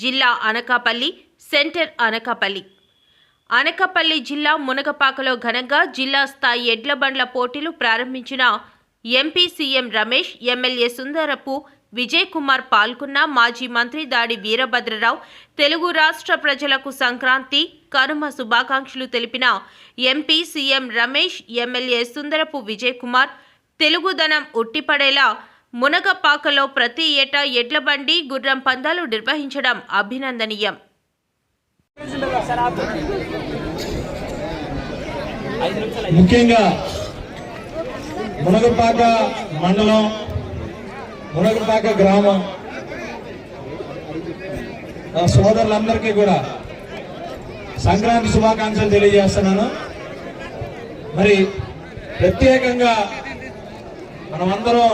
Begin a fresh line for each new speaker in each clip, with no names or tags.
జిల్లా అనకాపల్లి సెంటర్ అనకాపల్లి. అనకాపల్లి జిల్లా మునగపాకలో ఘనంగా జిల్లా స్థాయి ఎడ్ల బండ్ల పోటీలు ప్రారంభించిన MP CM Ramesh MLA Sundarapu Vijay Kumar పాల్గొన్న మాజీ మంత్రి దాడి వీరభద్రరావు తెలుగు రాష్ట్ర ప్రజలకు సంక్రాంతి కనుమ శుభాకాంక్షలు తెలిపిన MP CM Ramesh MLA Sundarapu Vijay Kumar తెలుగుదనం ఉట్టిపడేలా మునగపాకలో ప్రతి ఏటా ఎడ్ల బండి గుర్రం పందాలు నిర్వహించడం అభినందనీయం.
ముఖ్యంగా మునగపాక మండలం మునగపాక గ్రామం నా సోదరులందరికీ కూడా సంక్రాంతి శుభాకాంక్షలు తెలియజేస్తున్నాను. మరి ప్రత్యేకంగా మనమందరం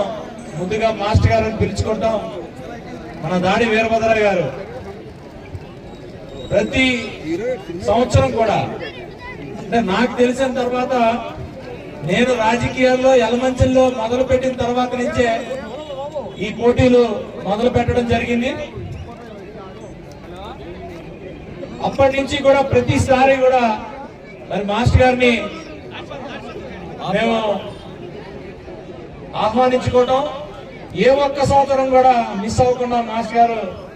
ముందుగా మాస్టర్ గారు పిలుచుకుంటాం. మన దాడి వీరభద్ర గారు. ప్రతి సంవత్సరం కూడా అంటే నాకు తెలిసిన తర్వాత నేను రాజకీయాల్లో ఎలమంచిల్లో మొదలు పెట్టిన తర్వాత నుంచే ఈ పోటీలు మొదలు పెట్టడం జరిగింది. అప్పటి నుంచి కూడా ప్రతిసారి కూడా మరి మాస్టర్ గారిని మేము ఆహ్వానించుకోవటం. ఏ ఒక్క సంవత్సరం కూడా మిస్ అవ్వకుండా మాస్టర్ గారు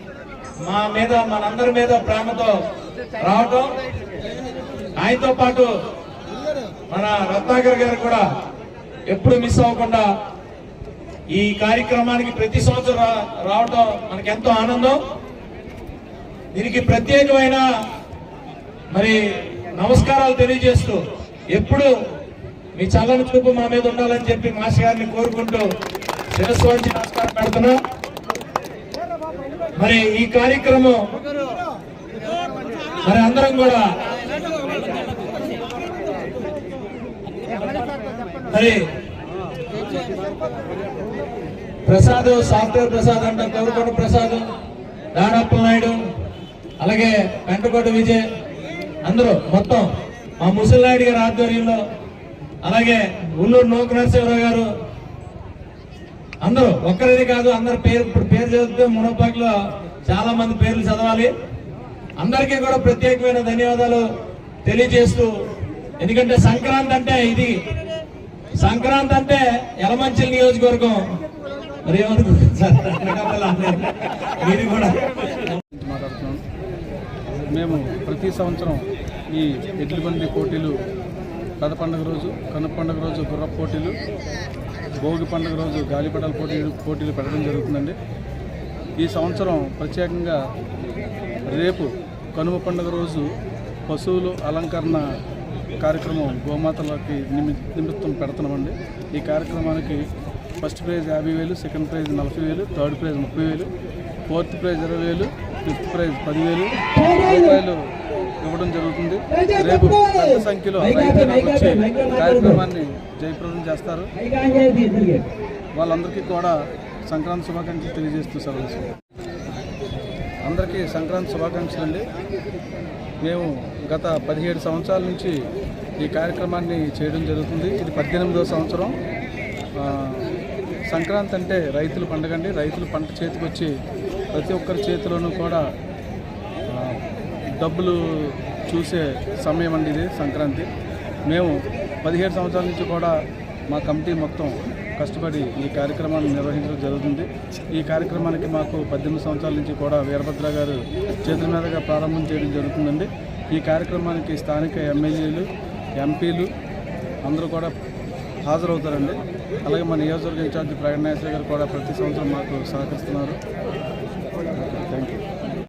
మా మీద మనందరి మీద ప్రేమతో రావటం. ఆయనతో పాటు మన రత్నాకర్ గారు కూడా ఎప్పుడు మిస్ అవ్వకుండా ఈ కార్యక్రమానికి ప్రతి సంవత్సరం రా- రావటం మనకి ఎంతో ఆనందం. దీనికి ప్రత్యేకమైన మరి నమస్కారాలు తెలియజేస్తూ ఎప్పుడు మీ చల్లని చూపు మా మీద ఉండాలని చెప్పి మాస్ గారిని కోరుకుంటూ శిరస్సు వంచి నమస్కారం పెడుతున్నా. మరి ఈ కార్యక్రమం మరి అందరం కూడా మరి ప్రసాద్ సాఫ్ట్వేర్ ప్రసాద్ అంటాం కోరుకొండ ప్రసాద్ దాడప్ప నాయుడు అలాగే వెంటకోట విజయ్ అందరూ మొత్తం మా ముసలినాయుడు గారి ఆధ్వర్యంలో అలాగే ఉల్లూరు నోక నరసింహరావు గారు. అందరూ ఒక్కరిది కాదు అందరి పేరు ఇప్పుడు పేరు చదివితే మునపాకులో చాలా మంది పేర్లు చదవాలి. అందరికీ కూడా ప్రత్యేకమైన ధన్యవాదాలు తెలియజేస్తూ ఎందుకంటే సంక్రాంతి అంటే ఇది. సంక్రాంతి అంటే ఎలమంచిల నియోజకవర్గం. మరి ఏమనుకుంటున్నారు మీరు కూడా.
మేము ప్రతి సంవత్సరం ఈ ఎడ్ల బండి పోటీలు పెద్ద పండుగ రోజు కనుమ పండుగ రోజు గుర్ర పోటీలు భోగి పండుగ రోజు గాలిపటాల పోటీలు పోటీలు పెట్టడం జరుగుతుందండి. ఈ సంవత్సరం ప్రత్యేకంగా రేపు కనుమ పండుగ రోజు పశువులు అలంకరణ కార్యక్రమం గోమాతలకి నిమి నిమిత్తం పెడుతున్నామండి. ఈ కార్యక్రమానికి ఫస్ట్ ప్రైజ్ యాభై వేలు సెకండ్ ప్రైజ్ నలభై వేలు థర్డ్ ప్రైజ్ ముప్పై వేలు ఫోర్త్ ప్రైజ్ ఇరవై వేలు ఫిఫ్త్ ప్రైజ్ పదివేలు రూపాయలు ఇవ్వడం జరుగుతుంది. రేపు పెద్ద సంఖ్యలో రైతులు వచ్చి కార్యక్రమాన్ని జయప్రదం చేస్తారు. వాళ్ళందరికీ కూడా సంక్రాంతి శుభాకాంక్షలు తెలియజేస్తూ సెలవు అందరికీ సంక్రాంతి శుభాకాంక్షలు అండి. మేము గత పదిహేడు సంవత్సరాల నుంచి ఈ కార్యక్రమాన్ని చేయడం జరుగుతుంది. ఇది పద్దెనిమిదవ సంవత్సరం. సంక్రాంతి అంటే రైతుల పండుగ అండి. రైతులు పంట చేతికి వచ్చి ప్రతి ఒక్కరి చేతిలోనూ కూడా డబ్బులు చూసే సమయం అండి ఇది సంక్రాంతి. మేము పదిహేడు సంవత్సరాల నుంచి కూడా మా కమిటీ మొత్తం కష్టపడి ఈ కార్యక్రమాన్ని నిర్వహించడం జరుగుతుంది. ఈ కార్యక్రమానికి మాకు పద్దెనిమిది సంవత్సరాల నుంచి కూడా వీరభద్ర గారు చేతుల మీదుగా ప్రారంభం చేయడం జరుగుతుందండి. ఈ కార్యక్రమానికి స్థానిక ఎమ్మెల్యేలు ఎంపీలు అందరూ కూడా హాజరవుతారండి. అలాగే మా నియోజకవర్గ ఇన్ఛార్జి ప్రగణేశ్వర గారు కూడా ప్రతి సంవత్సరం మాకు సహకరిస్తున్నారు. Thank you